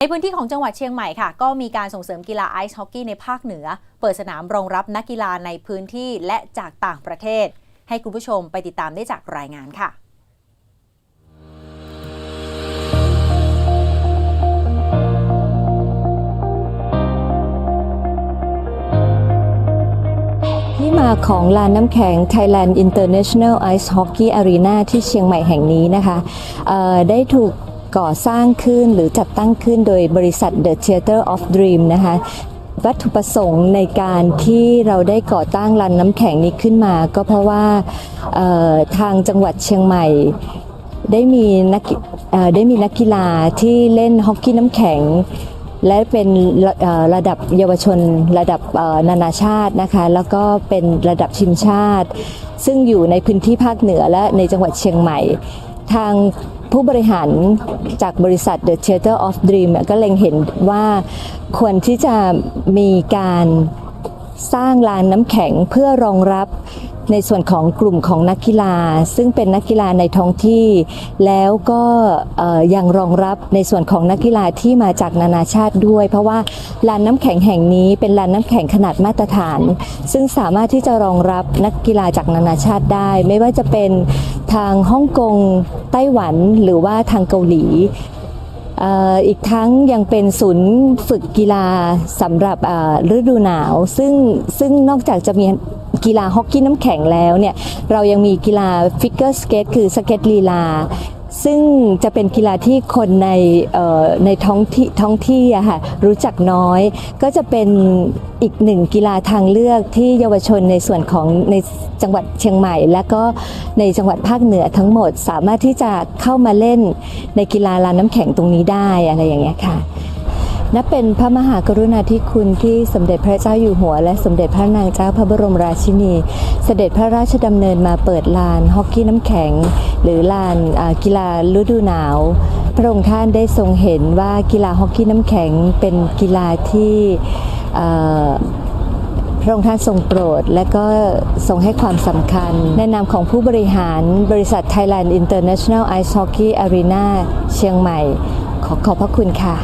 ในพื้นที่ของจังหวัดเชียงใหม่ค่ะ ก็มีการส่งเสริมกีฬาไอซ์ฮอกกี้ในภาคเหนือ เปิดสนามรองรับนักกีฬาในพื้นที่และจากต่างประเทศ ให้คุณผู้ชมไปติดตามได้จากรายงานค่ะที่มาของลานน้ำแข็ง Thailand International Ice Hockey Arena ที่เชียงใหม่แห่งนี้นะคะได้ถูก ก่อสร้างขึ้นหรือจัดตั้งขึ้นโดยบริษัท The Theater of Dream นะคะวัตถุประสงค์ในการที่เราได้ก่อตั้งลานน้ำแข็งนี้ขึ้นมา ก็เพราะว่าทางจังหวัดเชียงใหม่ได้มีนักได้มีนักกีฬาที่เล่นฮอกกี้น้ำแข็ง และเป็นระระดับเยาวชนระดับนานาชาตินะคะ แล้วก็เป็นระดับชิมชาติ ซึ่งอยู่ในพื้นที่ภาคเหนือและในจังหวัดเชียงใหม่ ทาง ผู้บริหารจากบริษัท The Theater of Dream ก็เล็งเห็นว่าควรที่จะมีการสร้างลานน้ำแข็งเพื่อรองรับในส่วนของกลุ่มของนักกีฬา ซึ่งเป็นนักกีฬาในท้องที่ แล้วก็ยังรองรับในส่วนของนักกีฬาที่มาจากนานาชาติด้วย เพราะว่าลานน้ำแข็งแห่งนี้เป็นลานน้ำแข็งขนาดมาตรฐาน ซึ่งสามารถที่จะรองรับนักกีฬาจากนานาชาติได้ ไม่ว่าจะเป็น ทางฮ่องกงไต้หวันหรือว่าทางเกาหลีอีกทั้งยังเป็นศูนย์ฝึกกีฬาสำหรับฤดูหนาว ซึ่งซึ่งนอกจากจะมีกีฬาฮอกกี้น้ำแข็งแล้วเนี่ยเรายังมีกีฬาฟิกเกอร์สเกตคือสเก็ตลีลา ซึ่งจะเป็นกีฬาที่คนในในท้องที่ท้องที่อะค่ะรู้จักน้อย ก็จะเป็นอีกหนึ่งกีฬาทางเลือกที่เยาวชนในส่วนของในจังหวัดเชียงใหม่ และก็ในจังหวัดภาคเหนือทั้งหมด สามารถที่จะเข้ามาเล่นในกีฬาลานน้ำแข็งตรงนี้ได้อะไรอย่างเงี้ยค่ะ นับเป็นพระมหากรุณาธิคุณที่สมเด็จพระเจ้าอยู่หัว และสมเด็จพระนางเจ้าพระบรมราชินี เสด็จพระราชดำเนินมาเปิดลานฮอกกี้น้ำแข็ง หรือลานกีฬาฤดูหนาว พระองค์ท่านได้ทรงเห็นว่ากีฬาฮอกกี้น้ำแข็งเป็นกีฬาที่พระองค์ท่านทรงโปรดและก็ทรงให้ความสำคัญในะนามของผู้บริหารบริษัท Thailand International Ice Hockey Arena เชียงใหม่ ขอขอบพระคุณค่ะ